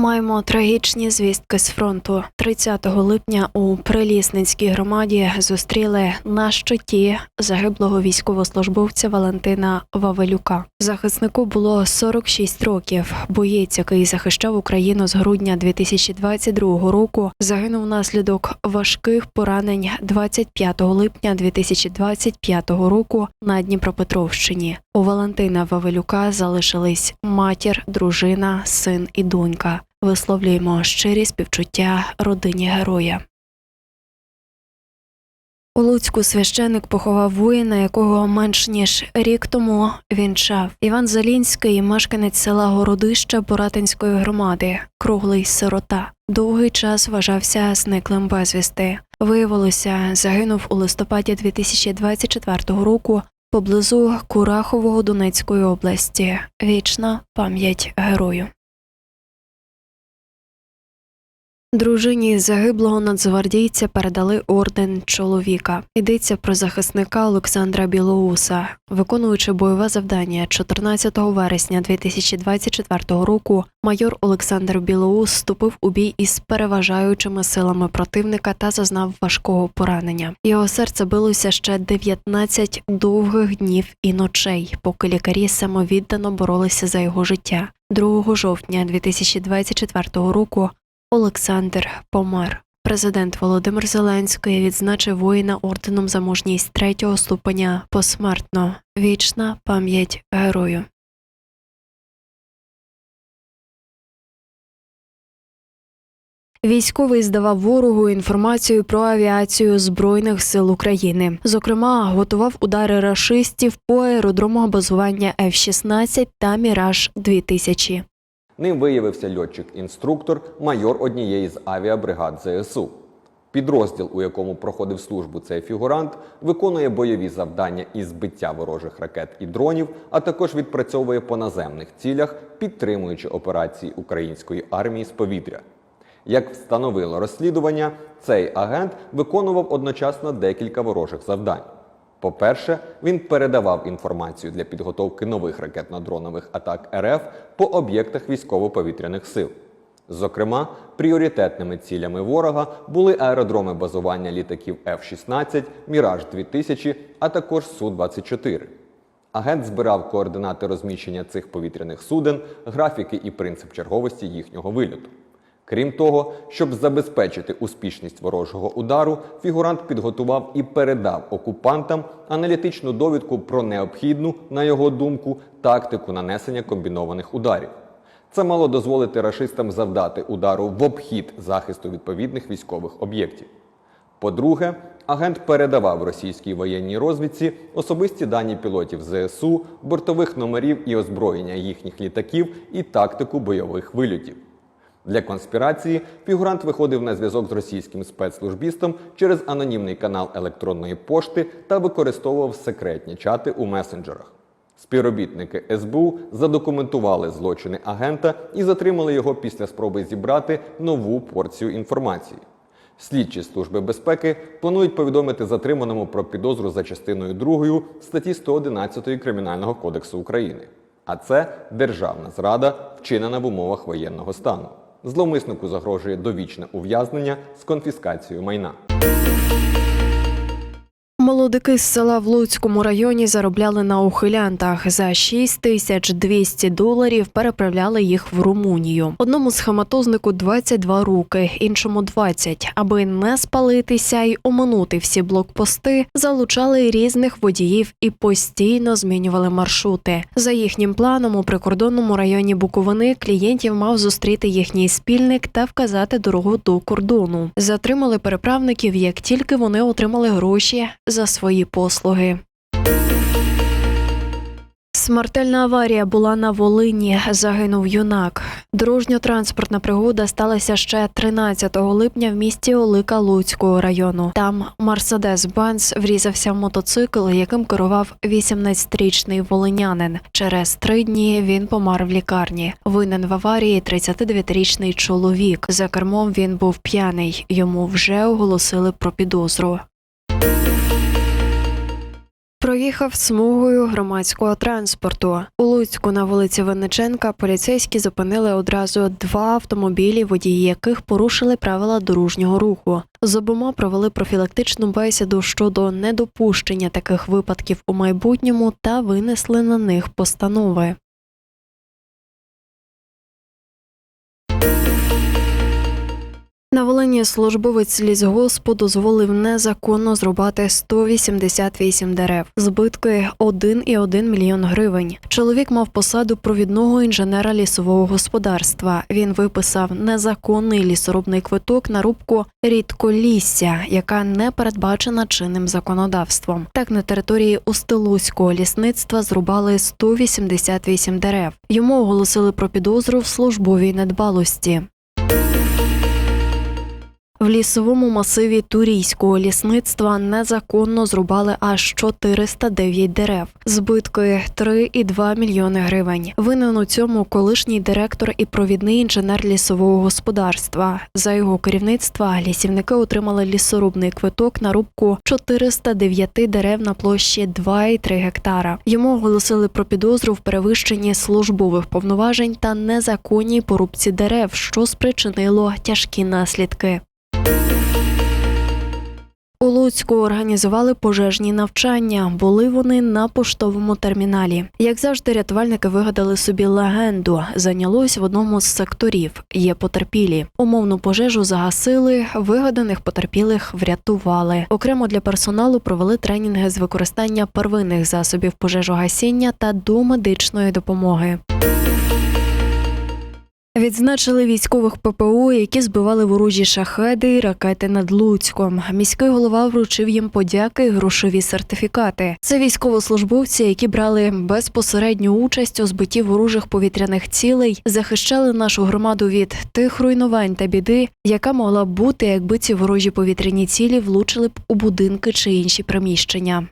Маємо трагічні звістки з фронту. 30 липня у Прилісницькій громаді зустріли на щиті загиблого військовослужбовця Валентина Вавелюка. Захиснику було 46 років. Боєць, який захищав Україну з грудня 2022 року, загинув внаслідок важких поранень 25 липня 2025 року на Дніпропетровщині. У Валентина Вавелюка залишились матір, дружина, син і донька. Висловлюємо щирі співчуття родині героя. У Луцьку священик поховав воїна, якого менш ніж рік тому вінчав. Іван Залінський, мешканець села Городища Боратинської громади, круглий сирота. Довгий час вважався зниклим безвісти. Виявилося, загинув у листопаді 2024 року поблизу Курахового Донецької області. Вічна пам'ять герою. Дружині загиблого нацгвардійця передали орден чоловіка. Йдеться про захисника Олександра Білоуса, виконуючи бойове завдання 14 вересня 2024 року. Майор Олександр Білоус вступив у бій із переважаючими силами противника та зазнав важкого поранення. Його серце билося ще 19 довгих днів і ночей, поки лікарі самовіддано боролися за його життя. 2 жовтня 2024 року Олександр помер. Президент Володимир Зеленський відзначив воїна орденом за мужність третього ступеня посмертно. Вічна пам'ять герою. Військовий здавав ворогу інформацію про авіацію Збройних сил України. Зокрема, готував удари рашистів по аеродромах базування F-16 та Міраж 2000 Ним виявився льотчик-інструктор, майор однієї з авіабригад ЗСУ. Підрозділ, у якому проходив службу цей фігурант, виконує бойові завдання із збиття ворожих ракет і дронів, а також відпрацьовує по наземних цілях, підтримуючи операції української армії з повітря. Як встановило розслідування, цей агент виконував одночасно декілька ворожих завдань. По-перше, він передавав інформацію для підготовки нових ракетно-дронових атак РФ по об'єктах військово-повітряних сил. Зокрема, пріоритетними цілями ворога були аеродроми базування літаків F-16, Міраж 2000, а також Су-24. Агент збирав координати розміщення цих повітряних суден, графіки і принцип черговості їхнього вильоту. Крім того, щоб забезпечити успішність ворожого удару, фігурант підготував і передав окупантам аналітичну довідку про необхідну, на його думку, тактику нанесення комбінованих ударів. Це мало дозволити рашистам завдати удару в обхід захисту відповідних військових об'єктів. По-друге, агент передавав російській воєнній розвідці особисті дані пілотів ЗСУ, бортових номерів і озброєння їхніх літаків і тактику бойових вильотів. Для конспірації фігурант виходив на зв'язок з російським спецслужбістом через анонімний канал електронної пошти та використовував секретні чати у месенджерах. Співробітники СБУ задокументували злочини агента і затримали його після спроби зібрати нову порцію інформації. Слідчі служби безпеки планують повідомити затриманому про підозру за частиною 2 статті 111 Кримінального кодексу України. А це державна зрада, вчинена в умовах воєнного стану. Зловмиснику загрожує довічне ув'язнення з конфіскацією майна. Молодики з села в Луцькому районі заробляли на ухилянтах. За 6200 доларів переправляли їх в Румунію. Одному схематознику 22 роки, іншому 20. Аби не спалитися й оминути всі блокпости, залучали різних водіїв і постійно змінювали маршрути. За їхнім планом, у прикордонному районі Буковини клієнтів мав зустріти їхній спільник та вказати дорогу до кордону. Затримали переправників, як тільки вони отримали гроші за свої послуги. Смертельна аварія була на Волині. Загинув юнак. Дорожньо-транспортна пригода сталася ще 13 липня в місті Олика Луцького району. Там Мерседес Бенц врізався в мотоцикл, яким керував 18-річний волинянин. Через три дні він помер в лікарні. Винен в аварії 39-річний чоловік. За кермом він був п'яний. Йому вже оголосили про підозру. Проїхав смугою громадського транспорту. У Луцьку на вулиці Винниченка поліцейські зупинили одразу два автомобілі, водії яких порушили правила дорожнього руху. З обома провели профілактичну бесіду щодо недопущення таких випадків у майбутньому та винесли на них постанови. На Волині службовець лісгоспу дозволив незаконно зрубати 188 дерев, збитки 1,1 мільйон гривень. Чоловік мав посаду провідного інженера лісового господарства. Він виписав незаконний лісорубний квиток на рубку рідколісся, яка не передбачена чинним законодавством. Так на території Устилуського лісництва зрубали 188 дерев. Йому оголосили про підозру в службовій недбалості. В лісовому масиві Турійського лісництва незаконно зрубали аж 409 дерев, збитки 3,2 мільйони гривень. Винен у цьому колишній директор і провідний інженер лісового господарства. За його керівництва лісівники отримали лісорубний квиток на рубку 409 дерев на площі 2,3 гектара. Йому оголосили про підозру в перевищенні службових повноважень та незаконній порубці дерев, що спричинило тяжкі наслідки. У Луцьку організували пожежні навчання. Були вони на поштовому терміналі. Як завжди, рятувальники вигадали собі легенду. Зайнялось в одному з секторів. Є потерпілі. Умовну пожежу загасили, вигаданих потерпілих врятували. Окремо для персоналу провели тренінги з використання первинних засобів пожежогасіння та домедичної допомоги. Відзначили військових ППО, які збивали ворожі шахеди і ракети над Луцьком. Міський голова вручив їм подяки і грошові сертифікати. Це військовослужбовці, які брали безпосередню участь у збитті ворожих повітряних цілей, захищали нашу громаду від тих руйнувань та біди, яка могла б бути, якби ці ворожі повітряні цілі влучили б у будинки чи інші приміщення.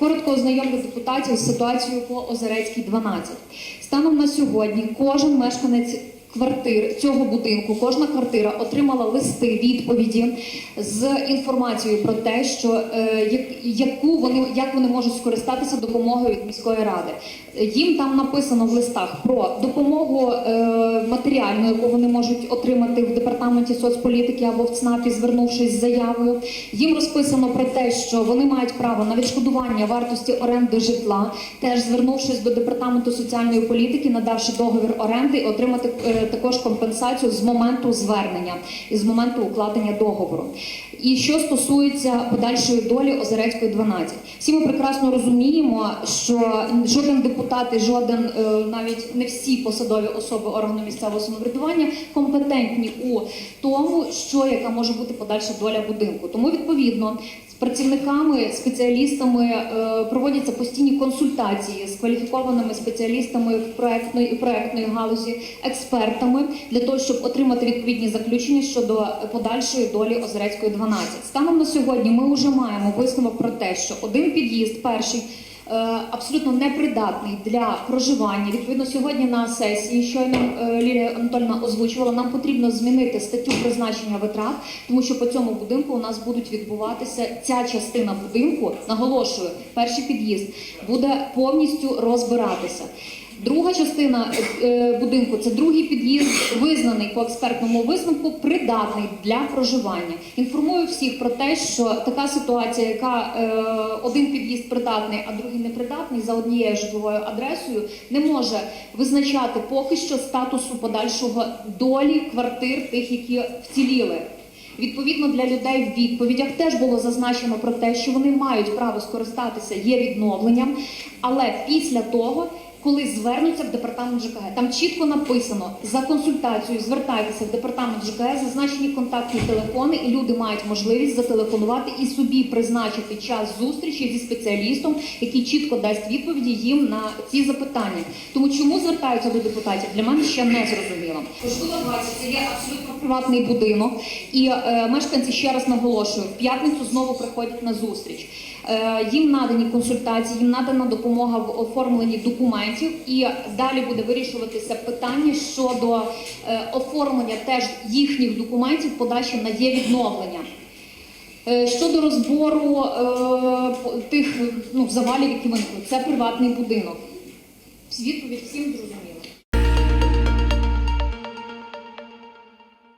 Коротко ознайомлю депутатів з ситуацією по Озерецькій 12. Станом на сьогодні кожен мешканець квартир цього будинку, кожна квартира отримала листи відповіді з інформацією про те, що е, яку вони як вони можуть скористатися допомогою від міської ради. Їм там написано в листах про допомогу е, матеріальну, яку вони можуть отримати в департаменті соцполітики або в ЦНАПі, звернувшись з заявою. Їм розписано про те, що вони мають право на відшкодування вартості оренди житла, теж звернувшись до департаменту соціальної політики, надавши договір оренди, отримати е, також компенсацію з моменту звернення і з моменту укладення договору. І що стосується подальшої долі Озерецької 12, всі ми прекрасно розуміємо, що жоден депутат і жоден е, навіть не всі посадові особи органу місцевого самоврядування компетентні у тому, що яка може бути подальша доля будинку. Тому відповідно. Працівниками, спеціалістами е, проводяться постійні консультації з кваліфікованими спеціалістами в проектної проектної галузі, експертами для того, щоб отримати відповідні заключення щодо подальшої долі Озерецької 12. Станом на сьогодні ми вже маємо висновок про те, що один під'їзд, перший. е, Абсолютно непридатний для проживання. Відповідно, сьогодні на сесії, щойно е, Лілія Анатольовна озвучувала, нам потрібно змінити статтю призначення витрат, тому що по цьому будинку у нас будуть відбуватися ця частина будинку, наголошую, перший під'їзд буде повністю розбиратися. Друга частина е, будинку це другий під'їзд, визнаний по експертному висновку, придатний для проживання. Інформую всіх про те, що така ситуація, яка е, один під'їзд придатний, а другий непридатний за однією житловою адресою, не може визначати поки що статусу подальшого долі квартир тих, які вціліли. Відповідно для людей в відповідях теж було зазначено про те, що вони мають право скористатися є відновленням, але після того. Коли звернуться в департамент ЖКГ, там чітко написано за консультацією звертайтеся в департамент ЖКГ, зазначені контактні телефони, і люди мають можливість зателефонувати і собі призначити час зустрічі зі спеціалістом, який чітко дасть відповіді їм на ці запитання. Тому чому звертаються до депутатів, для мене ще не зрозуміло. Поштова 20 – це є абсолютно приватний будинок, і е, мешканці ще раз наголошую, в п'ятницю знову приходять на зустріч. Е, Їм надані консультації, їм надана допомога в оформленні документів, і далі буде вирішуватися питання щодо е, оформлення теж їхніх документів, подачі на є відновлення. Е, Щодо розбору тих ну, завалів, які виникли, це приватний будинок. Відповідь всім зрозуміла.